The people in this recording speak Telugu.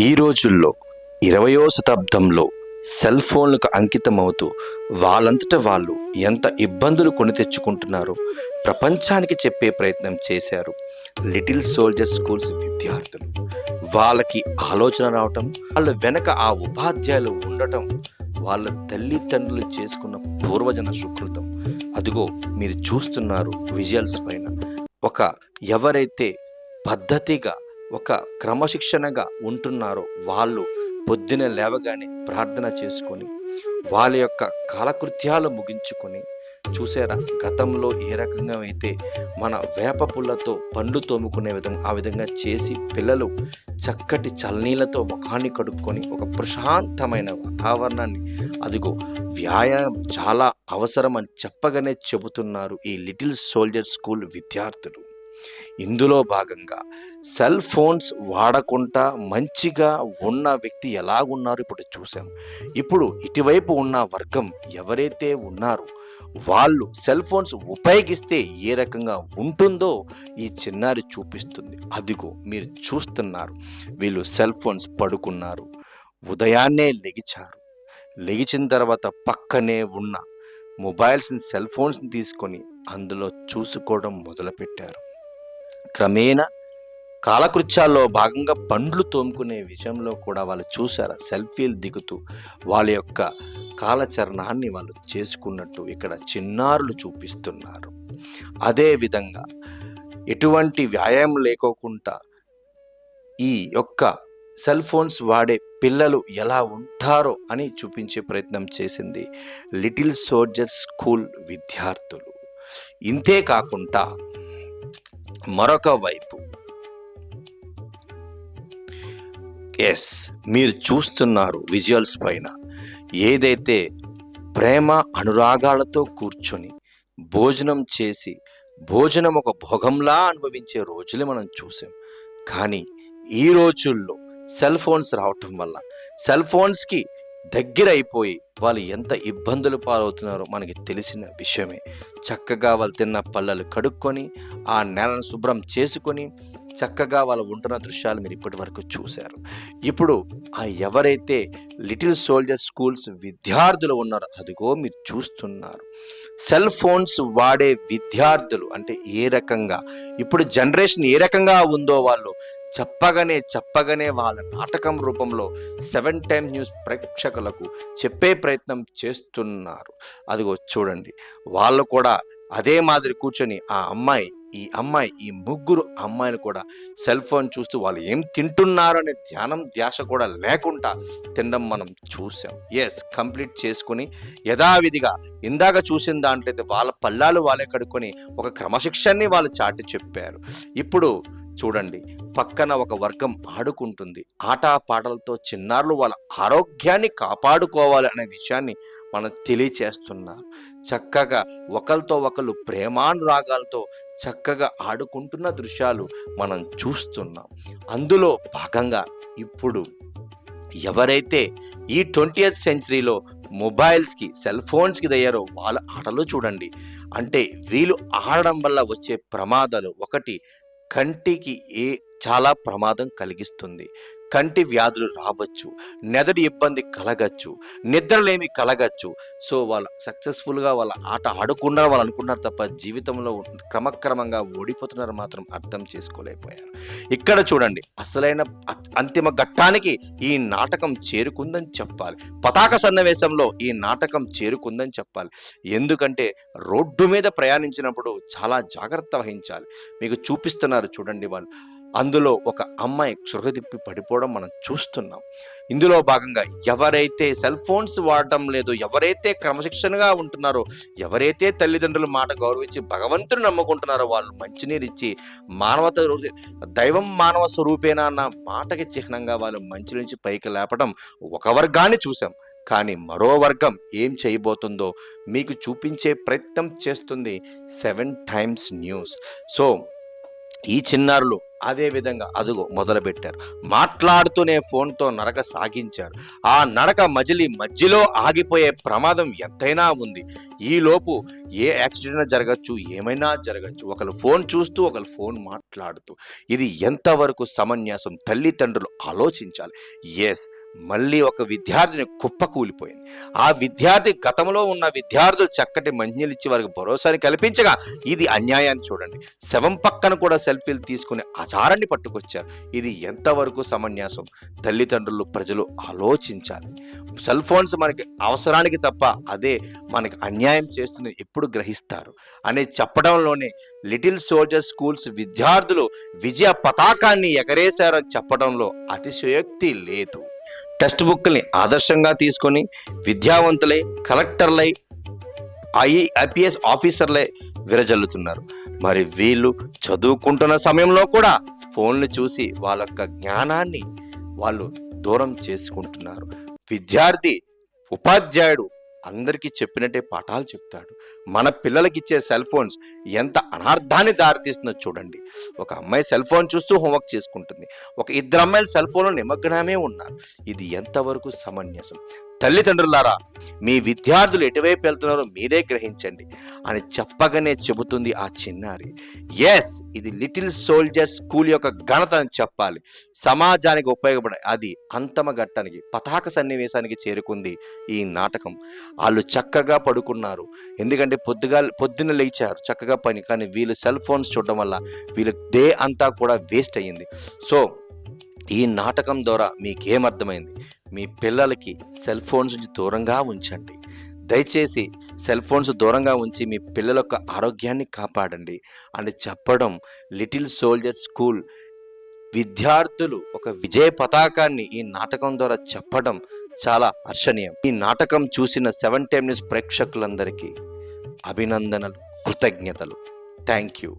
ఈ రోజుల్లో ఇరవయో శతాబ్దంలో సెల్ ఫోన్లకు అంకితమవుతూ వాళ్ళంతట వాళ్ళు ఎంత ఇబ్బందులు కొని తెచ్చుకుంటున్నారో ప్రపంచానికి చెప్పే ప్రయత్నం చేశారు లిటిల్ సోల్జర్ స్కూల్స్ విద్యార్థులు. వాళ్ళకి ఆలోచన రావటం వాళ్ళ వెనక ఆ ఉపాధ్యాయులు ఉండటం వాళ్ళ తల్లిదండ్రులు చేసుకున్న పూర్వజన సుకృతం. అదిగో మీరు చూస్తున్నారు విజువల్స్ పైన. ఒక ఎవరైతే పద్ధతిగా ఒక క్రమశిక్షణగా ఉంటున్నారో వాళ్ళు పొద్దున లేవగానే ప్రార్థన చేసుకొని వాళ్ళ యొక్క కాలకృత్యాలు ముగించుకొని చూసారా? గతంలో ఏ రకంగా అయితే మన వేప పుల్లతో పండ్లు తోముకునే విధంగా ఆ విధంగా చేసి పిల్లలు చక్కటి చల్లనీళ్ళతో ముఖాన్ని కడుక్కొని ఒక ప్రశాంతమైన వాతావరణాన్ని అదిగో వ్యాయామం చాలా అవసరం అని చెప్పగానే చెబుతున్నారు ఈ లిటిల్ సోల్జర్ స్కూల్ విద్యార్థులు. ఇందులో భాగంగా సెల్ ఫోన్స్ వాడకుండా మంచిగా ఉన్న వ్యక్తి ఎలాగున్నారు ఇప్పుడు చూసాం. ఇప్పుడు ఇటువైపు ఉన్న వర్గం ఎవరైతే ఉన్నారో వాళ్ళు సెల్ ఫోన్స్ ఉపయోగిస్తే ఏ రకంగా ఉంటుందో ఈ చిన్నారి చూపిస్తుంది. అదిగో మీరు చూస్తున్నారు. వీళ్ళు సెల్ ఫోన్స్ పడుకున్నారు. ఉదయాన్నే లెగిచారు. లెగిచిన తర్వాత పక్కనే ఉన్న మొబైల్స్ని సెల్ ఫోన్స్ని తీసుకొని అందులో చూసుకోవడం మొదలుపెట్టారు. క్రమేణా కాలకృత్యాల్లో భాగంగా పండ్లు తోముకునే విషయంలో కూడా వాళ్ళు చూశారు? సెల్ఫీలు దిగుతూ వాళ్ళ యొక్క కాలచరణాన్ని వాళ్ళు చేసుకున్నట్టు ఇక్కడ చిన్నారులు చూపిస్తున్నారు. అదేవిధంగా ఎటువంటి వ్యాయామం లేకోకుండా ఈ యొక్క సెల్ ఫోన్స్ వాడే పిల్లలు ఎలా ఉంటారో అని చూపించే ప్రయత్నం చేసింది లిటిల్ సోల్జర్ స్కూల్ విద్యార్థులు. ఇంతే కాకుండా మరొక వైపు. ఎస్ మీరు చూస్తున్నారు విజువల్స్ పైన. ఏదైతే ప్రేమ అనురాగాలతో కూర్చొని భోజనం చేసి భోజనం ఒక భోగంలా అనుభవించే రోజులే మనం చూసాం. కానీ ఈ రోజుల్లో సెల్ ఫోన్స్ రావటం వల్ల సెల్ ఫోన్స్కి దగ్గర అయిపోయి వాళ్ళు ఎంత ఇబ్బందులు పాలవుతున్నారో మనకి తెలిసిన విషయమే. చక్కగా వాళ్ళు తిన్న పళ్ళలు కడుక్కొని ఆ నేలను శుభ్రం చేసుకొని చక్కగా వాళ్ళు ఉంటున్న దృశ్యాలు మీరు ఇప్పటి వరకు చూశారు. ఇప్పుడు ఆ ఎవరైతే లిటిల్ సోల్జర్ స్కూల్స్ విద్యార్థులు ఉన్నారో అదిగో మీరు చూస్తున్నారు. సెల్ ఫోన్స్ వాడే విద్యార్థులు అంటే ఏ రకంగా ఇప్పుడు జనరేషన్ ఏ రకంగా ఉందో వాళ్ళు చెప్పగానే చెప్పగానే వాళ్ళ నాటకం రూపంలో సెవెన్ టైమ్ న్యూస్ ప్రేక్షకులకు చెప్పే ప్రయత్నం చేస్తున్నారు. అదిగో చూడండి. వాళ్ళు కూడా అదే మాదిరి కూర్చొని ఆ అమ్మాయి ఈ అమ్మాయి ఈ ముగ్గురు అమ్మాయిలు కూడా సెల్ ఫోన్ చూస్తూ వాళ్ళు ఏం తింటున్నారు అనే ధ్యానం ధ్యాస కూడా లేకుండా తినడం మనం చూసాం ఎస్ కంప్లీట్ చేసుకుని యథావిధిగా ఇందాక చూసిన దాంట్లో అయితే వాళ్ళ పల్లాలు వాళ్ళే కడుక్కొని ఒక క్రమశిక్షణని వాళ్ళు చాటి చెప్పారు. ఇప్పుడు చూడండి పక్కన ఒక వర్గం ఆడుకుంటుంది. ఆట పాటలతో చిన్నారులు వాళ్ళ ఆరోగ్యాన్ని కాపాడుకోవాలి అనే విషయాన్ని మనం తెలియచేస్తున్నారు. చక్కగా ఒకరితో ఒకరు ప్రేమానురాగాలతో చక్కగా ఆడుకుంటున్న దృశ్యాలు మనం చూస్తున్నాం. అందులో భాగంగా ఇప్పుడు ఎవరైతే ఈ ట్వంటీయత్ సెంచరీలో మొబైల్స్కి సెల్ ఫోన్స్కి దయ్యారో వాళ్ళ ఆటలు చూడండి. అంటే వీళ్ళు ఆడడం వల్ల వచ్చే ప్రమాదాలు ఒకటి కంటికి ఏ చాలా ప్రమాదం కలిగిస్తుంది. కంటి వ్యాధులు రావచ్చు నెదడి ఇబ్బంది కలగచ్చు నిద్రలేమి కలగచ్చు. సో వాళ్ళు సక్సెస్ఫుల్గా వాళ్ళ ఆట ఆడుకున్నారు వాళ్ళు అనుకున్నారు తప్ప జీవితంలో క్రమక్రమంగా ఓడిపోతున్నారు మాత్రం అర్థం చేసుకోలేకపోయారు. ఇక్కడ చూడండి అసలైన అంతిమ ఘట్టానికి ఈ నాటకం చేరుకుందని చెప్పాలి. పతాక సన్నివేశంలో ఈ నాటకం చేరుకుందని చెప్పాలి. ఎందుకంటే రోడ్డు మీద ప్రయాణించినప్పుడు చాలా జాగ్రత్త వహించాలి. మీకు చూపిస్తున్నారు చూడండి వాళ్ళు. అందులో ఒక అమ్మాయి చురగదిప్పి పడిపోవడం మనం చూస్తున్నాం. ఇందులో భాగంగా ఎవరైతే సెల్ ఫోన్స్ వాడటం లేదు ఎవరైతే క్రమశిక్షణగా ఉంటున్నారో ఎవరైతే తల్లిదండ్రుల మాట గౌరవించి భగవంతుని నమ్ముకుంటున్నారో వాళ్ళు మంచినీరు ఇచ్చి మానవత దైవం మానవ స్వరూపేనా అన్న మాటకి చిహ్నంగా వాళ్ళు మంచి నుంచి పైకి లేపడం ఒక వర్గాన్ని చూసాం కానీ మరో వర్గం ఏం చేయబోతుందో మీకు చూపించే ప్రయత్నం చేస్తుంది సెవెన్ టైమ్స్ న్యూస్. సో ఈ చిన్నారులు అదే విధంగా అదుగో మొదలుపెట్టారు. మాట్లాడుతూనే ఫోన్తో నడక సాగించారు. ఆ నడక మజిలి మధ్యలో ఆగిపోయే ప్రమాదం ఎంతైనా ఉంది. ఈలోపు ఏ యాక్సిడెంట్ జరగచ్చు ఏమైనా జరగచ్చు ఒకరు ఫోన్ చూస్తూ ఒకరు ఫోన్ మాట్లాడుతూ. ఇది ఎంతవరకు సమన్యాసం? తల్లిదండ్రులు ఆలోచించాలి. ఎస్ మళ్ళీ ఒక విద్యార్థిని కుప్పకూలిపోయింది ఆ విద్యార్థి గతంలో ఉన్న విద్యార్థులు చక్కటి మంచినీళ్ళు ఇచ్చి వారికి భరోసాని కల్పించగా ఇది అన్యాయాన్ని చూడండి. శవం పక్కన కూడా సెల్ఫీలు తీసుకుని ఆచారాన్ని పట్టుకొచ్చారు. ఇది ఎంతవరకు సమన్యాసం తల్లిదండ్రులు ప్రజలు ఆలోచించాలి. సెల్ ఫోన్స్ మనకి అవసరానికి తప్ప అదే మనకి అన్యాయం చేస్తుంది ఎప్పుడు గ్రహిస్తారు. అని చెప్పడంలోనే లిటిల్ సోల్జర్ స్కూల్స్ విద్యార్థులు విజయ పతాకాన్ని ఎగరేశారని చెప్పడంలో అతిశయోక్తి లేదు. టెక్స్ట్ బుక్ని ఆదర్శంగా తీసుకొని విద్యావంతులై కలెక్టర్లై ఐ ఐపీఎస్ ఆఫీసర్లే విరజల్లుతున్నారు. మరి వీళ్ళు చదువుకుంటున్న సమయంలో కూడా ఫోన్లు చూసి వాళ్ళ యొక్క జ్ఞానాన్ని వాళ్ళు దూరం చేసుకుంటున్నారు. విద్యార్థి ఉపాధ్యాయుడు అందరికీ చెప్పినట్టే పాఠాలు చెప్తాడు. మన పిల్లలకి ఇచ్చే సెల్ ఫోన్స్ ఎంత అనార్థాన్ని దారితీస్తుందో చూడండి. ఒక అమ్మాయి సెల్ ఫోన్ చూస్తూ హోంవర్క్ చేసుకుంటుంది. ఒక ఇద్దరు అమ్మాయిలు సెల్ ఫోన్లో నిమగ్నమే ఉన్నారు. ఇది ఎంతవరకు సమంజసం? తల్లిదండ్రులారా మీ విద్యార్థులు ఎటువైపు వెళ్తున్నారో మీరే గ్రహించండి. అని చెప్పగానే చెబుతుంది ఆ చిన్నారి. ఎస్ ఇది లిటిల్ సోల్జర్ స్కూల్ యొక్క ఘనత అని చెప్పాలి. సమాజానికి ఉపయోగపడే అది అంతమ ఘట్టానికి పతాక సన్నివేశానికి చేరుకుంది ఈ నాటకం. వాళ్ళు చక్కగా పడుకున్నారు. ఎందుకంటే పొద్దుగా పొద్దున్న లేచారు చక్కగా పని. కానీ వీళ్ళు సెల్ ఫోన్స్ చూడడం వల్ల వీళ్ళ డే అంతా కూడా వేస్ట్ అయ్యింది. సో ఈ నాటకం ద్వారా మీకేమర్థమైంది? మీ పిల్లలకి సెల్ ఫోన్స్ నుంచి దూరంగా ఉంచండి. దయచేసి సెల్ ఫోన్స్ దూరంగా ఉంచి మీ పిల్లల యొక్క ఆరోగ్యాన్ని కాపాడండి అని చెప్పడం లిటిల్ సోల్జర్ స్కూల్ విద్యార్థులు ఒక విజయ పతాకాన్ని ఈ నాటకం ద్వారా చెప్పడం చాలా హర్షణీయం. ఈ నాటకం చూసిన సెవెన్ టైమ్ న్యూస్ ప్రేక్షకులందరికీ అభినందనలు కృతజ్ఞతలు. Thank you.